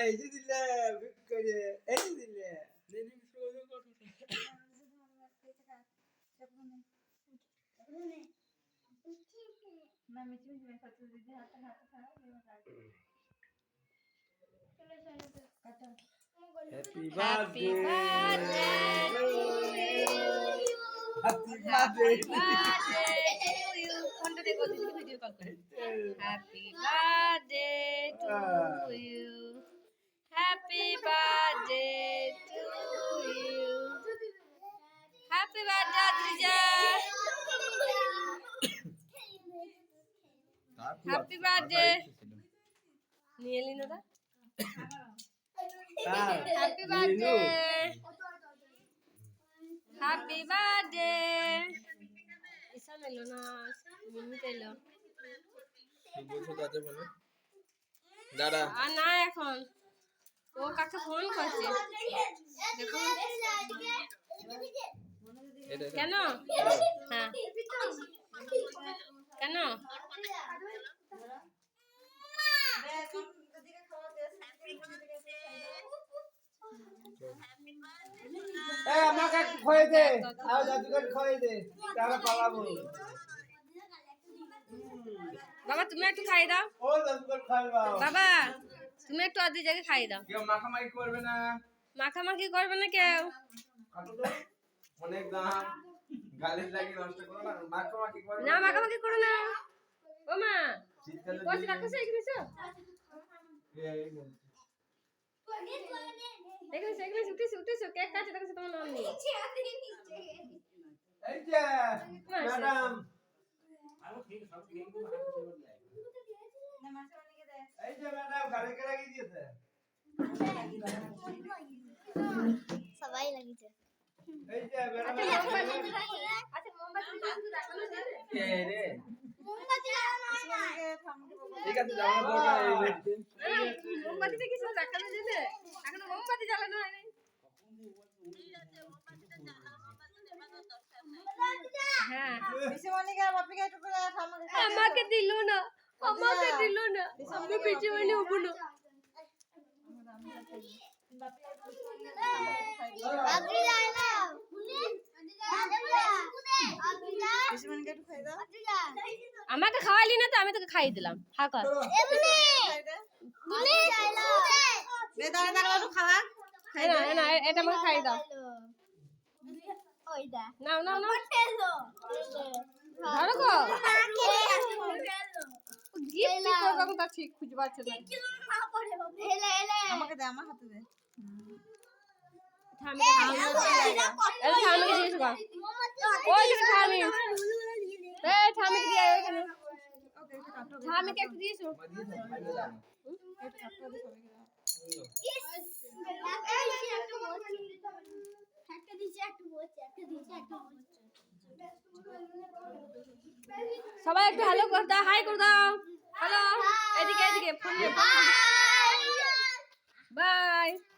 এই যে দিলে বিক্রি এই যে দিলে happy Happy birthday birthday. To happy birthday birthday to you. ফোনটা দেখো হ্যাপি বার্থডে নিয়ে এলি না happy birthday happy birthday Ishan এলো না মিমি এলো। বলছো তাতে বলো। দাদা। আর না এখন। ও কাকে ফোন করছে? দেখুন কেন এ আমাকে একটু খয়ে দে আর খয়ে দে তারা পালাবো। বাবা তুমি একটু খাই দাও। ও বাবা তুমি একটু আদি জায়গায় খাই দাও। কেউ মাখামাখি করবে না। মাখামাখি করবে না কেউ। অনেক দাম। লাগিয়ে নষ্ট করো না মাখামাখি করবে না মাখামাখি করো না। ও মা বলছি। এখানে সেখানে উঠেছো উঠেছো কেক কাছে দেখেছ তোমার নাম নেই এই যে ম্যাডাম এই যে ম্যাডাম গাড়ি কে লাগিয়ে দিয়েছে সবাই লাগিয়েছে এই যে ম্যাডাম আচ্ছা মোমবাতি ঠিক আছে জামা পড়বে এই ব্যক্তি মোমবাতিতে কিছু দেখানো যাবে এখনও মোমবাতি জ্বালানো হয় নাই হ্যাঁ। আমাকে দিল না আমাকে দিল না। আমি পিছিয়ে মানে হব না। আমাকে খাওয়ালি না তো আমি তোকে খাইয়ে দিলাম। না না না এটা আমাকে খাইয়ে দাও। ওইটা নাও নাও নাও। খেলো ধরো গো। গিফট কি করব তা ঠিক খুঁজে পাচ্ছে না এলে এলে আমাকে দে আমার হাতে দে। ওই থামি এই থামিকে দিয়ে আয় ওইখানে থামিকে একটু দিয়েছ একটা দিচ্ছে একটা বলছে একটা দিচ্ছে একটা বলছে সবাই একটু হ্যালো করে দাও হাই করে দাও হ্যালো এদিকে এদিকে ফোন Bye. বাই